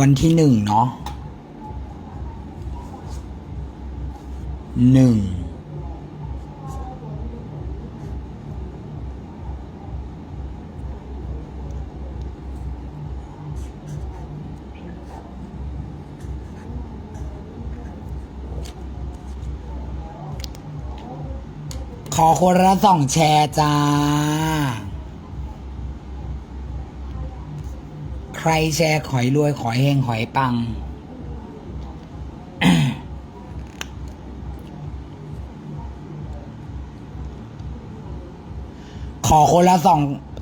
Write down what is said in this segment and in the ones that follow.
วันที่หนึ่งเนาะหนึ่งขอคนละสองแชร์จ้า ใค รแชร์ขอยรวยขอยเฮงขอยปัง ขอคนละสอง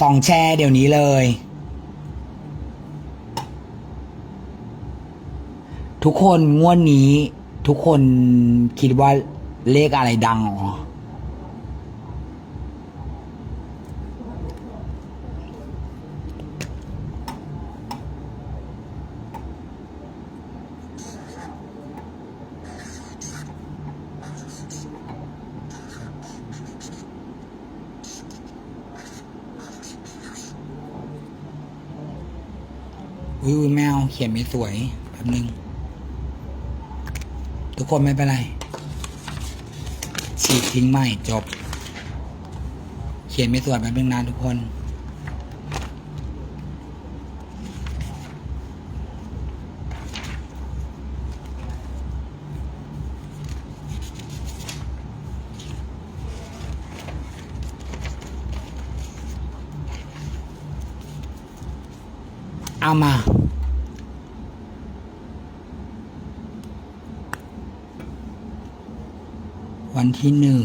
สองแชร์เดี๋ยวนี้เลย ทุกคนงวดนี้ ทุกคนคิดว่าเลขอะไรดังหรอ อุ้ยแมวเขียนไม่สวยแป๊บนึง ทุกคนไม่เป็นไร ฉีกทิ้งใหม่จบ เขียนไม่สวยแป๊บนึงนะทุกคน เอามา วันที่หนึ่ง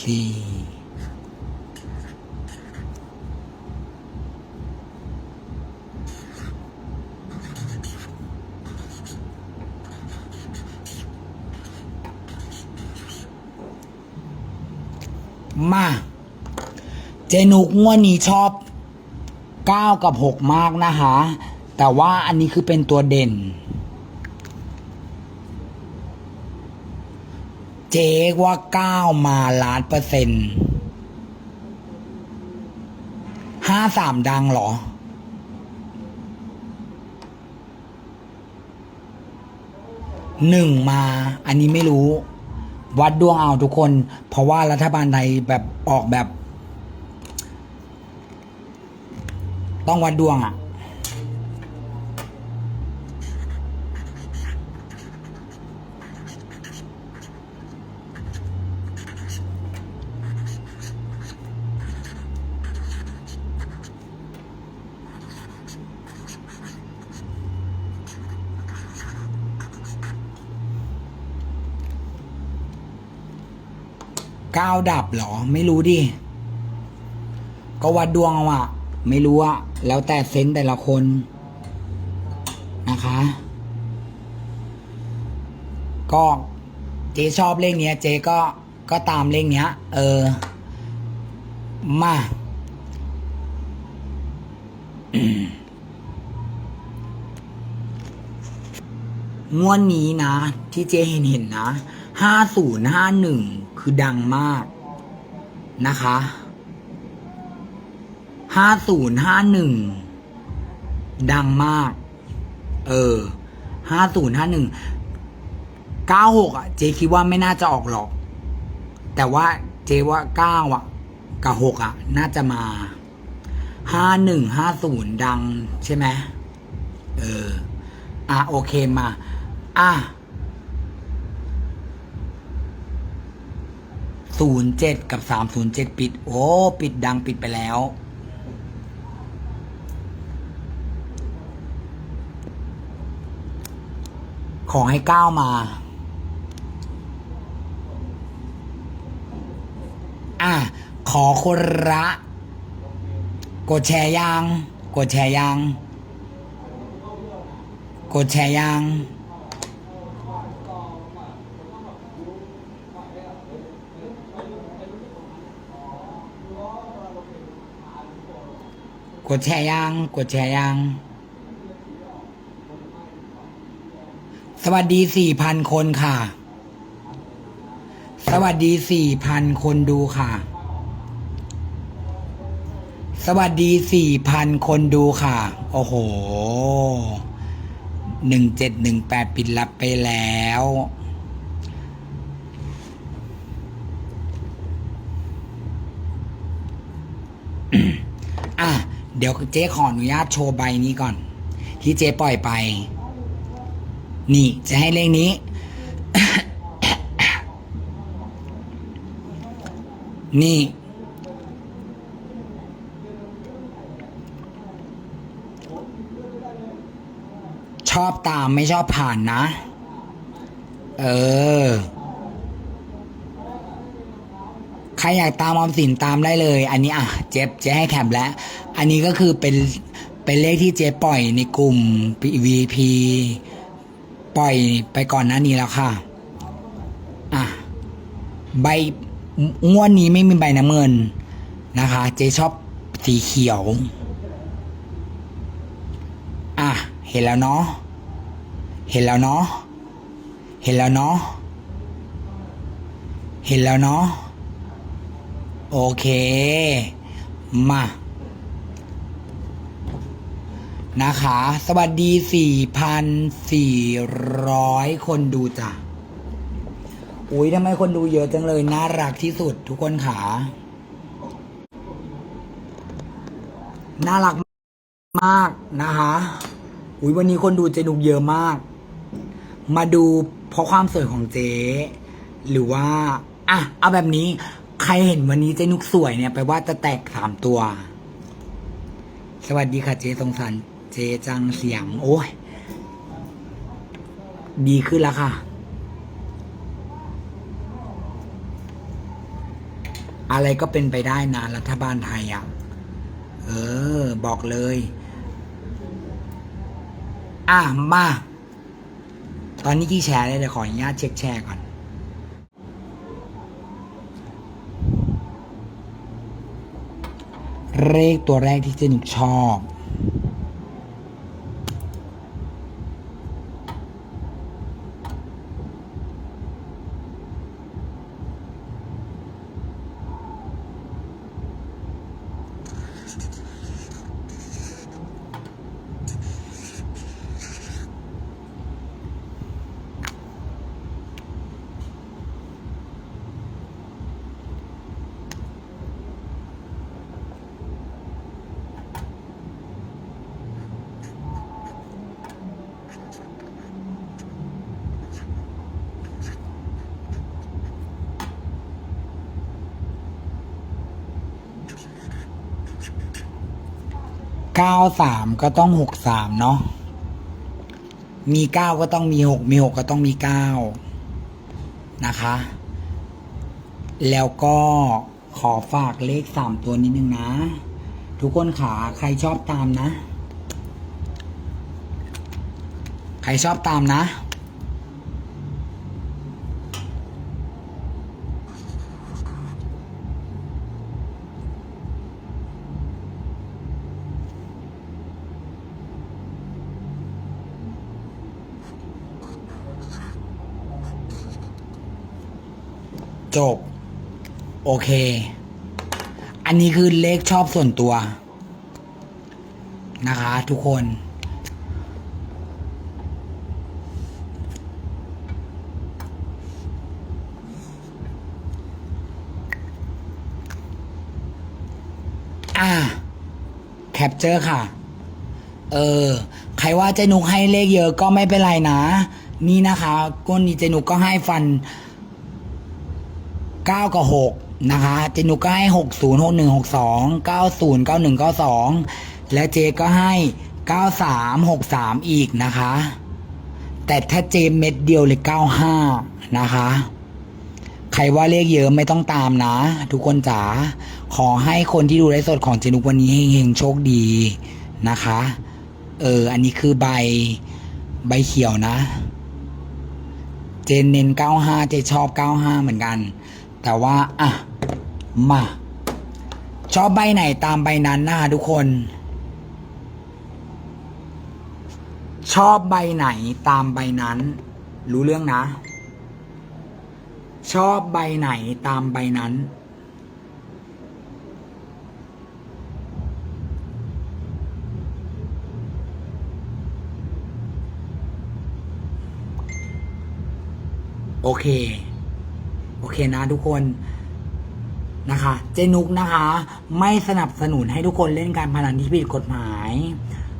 สี่ มา เจนุกงวดนี้ชอบเก้ากับหกมากนะคะ แต่ว่าอันนี้คือเป็นตัวเด่น เจ๊ว่าเก้ามาล้านเปอร์เซ็นต์ห้าสามดังเหรอ หนึ่งมา อันนี้ไม่รู้ วัดดวงเอาทุกคน เพราะว่ารัฐบาลไทยแบบออกแบบ ต้องวัดดวงอะ่ะ ก้าดับหรอ ไม่รู้ดิ ก็วัดดวงเอาอะไม่รู้อะแล้วแต่เซนแต่ละคนนะคะ ก็เจ๊ชอบเลขเนี้ย เจ๊ก็ก็ตามเลขเนี้ย เออ มางวดนี้นะ ที่เจ๊เห็นเห็นนะ ห้าศูนย์ห้าหนึ่งคือดังมากนะคะห้าศูนย์ห้าหนึ่งดังมาก เออห้าศูนย์ห้าหนึ่งเก้าหกอะ เจ๊คิดว่าไม่น่าจะออกหรอก แต่ว่าเจ๊ว่าเก้าอะ กับหกอะ น่าจะมาห้าหนึ่งห้าศูนย์ดังใช่ไหมเออ อะ โอเคมา อะ ศูนย์เจ็ดกับสามศูนย์เจ็ดปิด โอ้ ปิดดังปิดไปแล้ว ขอให้ก้าวมา อะ ขอคนละ กดแชร์ยัง กดแชร์ยัง กดแชร์ยัง ดแชร์ยัง กดแชร์ยัง สวัสดีสี่พันคนค่ะ สวัสดีสี่พันคนดูค่ะ สวัสดีสี่พันคนดูค่ะ โอ้โหหนึ่งเจ็ดหนึ่งแปดปิดรับไปแล้วอะ เดี๋ยวเจ๊ขออนุญาตโชว์ใบนี้ก่อน ที่เจ๊ปล่อยไป นี่จะให้เลขนี้ นี่ ชอบตามไม่ชอบผ่านนะ เออ ใครอยากตามออมสินตามได้เลย อันนี้อะเจ๊เจ๊ให้แคมแล้ว อันนี้ก็คือเป็นเป็นเลขที่เจ๊ปล่อยในกลุ่ม VP ปล่อยไปก่อนหน้านี้แล้วค่ะ อะ ใบงวดนี้ไม่มีใบน้ำเงินนะคะ เจ๊ชอบสีเขียว อะ เห็นแล้วเนาะ เห็นแล้วเนาะ เห็นแล้วเนาะ เห็นแล้วเนาะ โอเค มา นะคะ สวัสดี 4,400 คนดูจ้ะ อุ้ยทำไมคนดูเยอะจังเลย น่ารักที่สุดทุกคนขาน่ารักมากนะคะ อุ้ยวันนี้คนดูเจนุกเยอะมาก มาดูเพราะความสวยของเจ๊ หรือว่า อะ เอาแบบนี้ ใครเห็นวันนี้เจนุกสวยเนี่ยแปลว่าจะแตกสามตัว สวัสดีค่ะเจสงสารเจจังเสียง โอ้ย ดีขึ้นแล้วค่ะ อะไรก็เป็นไปได้นะรัฐบาลไทยอะ เออ บอกเลย อะ มา ตอนนี้ที่แชร์เลยเดี๋ยวขออนุญาตเช็คแชร์ก่อน เลขตัวแรกที่เจนุกชอบ เก้าสามก็ต้องหกสามเนาะ มีเก้าก็ต้องมีหกมีหกก็ต้องมีเก้านะคะ แล้วก็ขอฝากเลขสามตัวนิดนึงนะ ทุกคนขาใครชอบตามนะ ใครชอบตามนะ จบ โอเค อันนี้คือเลขชอบส่วนตัว นะคะ ทุกคน อ่า แคปเจอร์ค่ะ เออ ใครว่าเจนุกให้เลขเยอะก็ไม่เป็นไรนะ นี่นะคะก้นนี้เจนุกก็ให้ฟัน เก้ากับหกนะคะ เจนุกก็ให้หกศูนย์หกหนึ่งหกสองเก้าศูนย์เก้าหนึ่งเก้าสองและเจก็ให้เก้าสามหกสามอีกนะคะ แต่ถ้าเจเม็ดเดียวเลยเก้าห้านะคะ ใครว่าเลขเยอะไม่ต้องตามนะ ทุกคนจ๋า ขอให้คนที่ดูไลฟ์สดของเจนุกวันนี้เฮงๆโชคดีนะคะ เออ อันนี้คือใบใบเขียวนะ เจนเน้น95 เจชอบ 95 เหมือนกัน แต่ว่า อะ มา ชอบใบไหนตามใบนั้นนะทุกคน ชอบใบไหนตามใบนั้น รู้เรื่องนะ ชอบใบไหนตามใบนั้นโอเค เคนะทุกคนนะคะ เจนุกนะคะ ไม่สนับสนุนให้ทุกคนเล่นการพนันที่ผิดกฎหมาย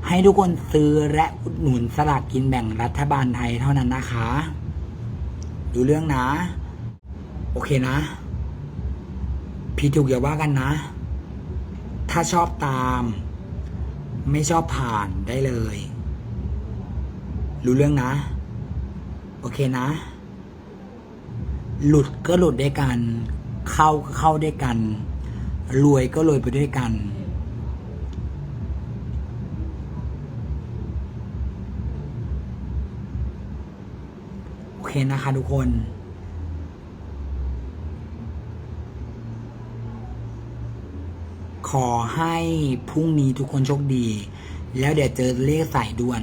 ให้ทุกคนซื้อและอุดหนุนสลากกินแบ่งรัฐบาลไทยเท่านั้นนะคะ ดูเรื่องนะ โอเคนะพี่ถูกอย่าว่ากันนะ ถ้าชอบตาม ไม่ชอบผ่านได้เลย รู้เรื่องนะ โอเคนะ หลุดก็หลุดด้วยกัน เข้าก็เข้าด้วยกัน รวยก็รวยไปด้วยกัน โอเคนะคะทุกคนขอให้พรุ่งนี้ทุกคนโชคดี แล้วเดี๋ยวเจอเลขสายด่วน